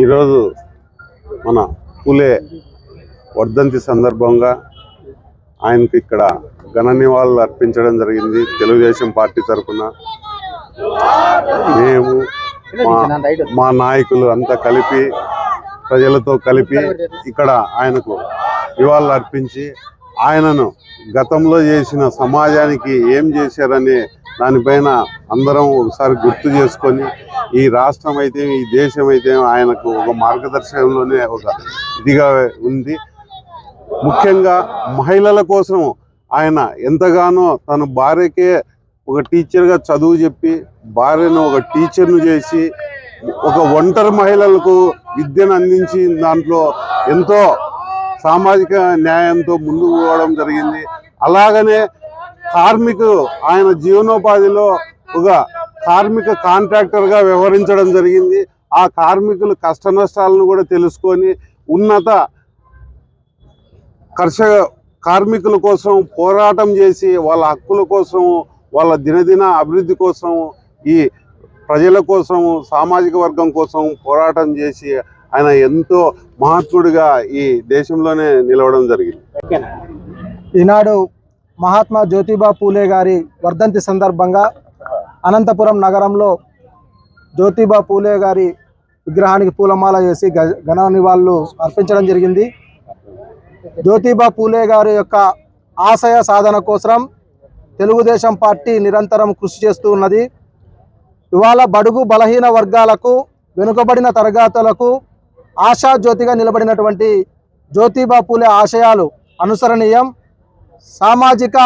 ఈరోజు మన పులే వర్ధంతి సందర్భంగా ఆయనకి ఇక్కడ ఘన నివాళులు అర్పించడం జరిగింది. తెలుగుదేశం పార్టీ తరఫున మేము మా మా నాయకులు అంతా కలిపి ప్రజలతో కలిపి ఇక్కడ ఆయనకు నివాళులు అర్పించి ఆయనను గతంలో చేసిన సమాజానికి ఏం చేశారనే దానిపైన అందరం ఒకసారి గుర్తు చేసుకొని ఈ రాష్ట్రం అయితే ఈ దేశం అయితే ఆయనకు ఒక మార్గదర్శకంలోనే ఒక ఇదిగా ఉంది. ముఖ్యంగా మహిళల కోసం ఆయన ఎంతగానో తన భార్యకే ఒక టీచర్గా చదువు చెప్పి భార్యను ఒక టీచర్ను చేసి ఒక ఒంటరి మహిళలకు విద్యను అందించి దాంట్లో ఎంతో సామాజిక న్యాయంతో ముందుకు పోవడం జరిగింది. అలాగనే కార్మికు ఆయన జీవనోపాధిలో ఒక కార్మిక కాంట్రాక్టర్గా వ్యవహరించడం జరిగింది. ఆ కార్మికులు కష్ట నష్టాలను కూడా తెలుసుకొని ఉన్నత కర్షక కార్మికుల కోసం పోరాటం చేసి వాళ్ళ హక్కుల కోసం వాళ్ళ దినదిన అభివృద్ధి కోసం ఈ ప్రజల కోసం సామాజిక వర్గం కోసం పోరాటం చేసి ఆయన ఎంతో మహాత్ముడిగా ఈ దేశంలోనే నిలవడం జరిగింది. ఈనాడు మహాత్మా జ్యోతిబా పూలే గారి వర్ధంతి సందర్భంగా అనంతపురం నగరంలో జ్యోతిబా పూలే గారి విగ్రహానికి పూలమాల వేసి గ- ఘన నివాళులు అర్పించడం జరిగింది. జ్యోతిబా పూలే గారి యొక్క ఆశయ సాధన కోసం తెలుగుదేశం పార్టీ నిరంతరం కృషి చేస్తూ ఉన్నది. ఇవాళ బడుగు బలహీన వర్గాలకు వెనుకబడిన తరగతులకు ఆశా జ్యోతిగా నిలబడినటువంటి జ్యోతిబా పూలే ఆశయాలు అనుసరణీయం. సామాజిక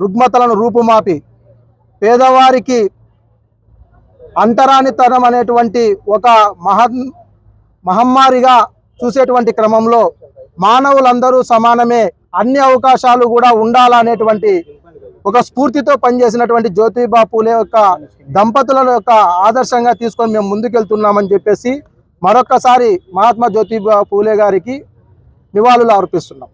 రుగ్మతలను రూపుమాపి. పేదవారికి అంటరానితనం అనేటువంటి ఒక మహన్ మహమ్మారిగా చూసేటువంటి క్రమంలో మానవులందరూ సమానమే అన్ని అవకాశాలు కూడా ఉండాలనేటువంటి ఒక స్ఫూర్తితో పనిచేసినటువంటి జ్యోతిబా పూలే యొక్క దంపతుల యొక్క ఆదర్శంగా తీసుకొని మేము ముందుకెళ్తున్నామని చెప్పేసి మరొక్కసారి మహాత్మా జ్యోతిబా పూలే గారికి నివాళులు అర్పిస్తున్నాం.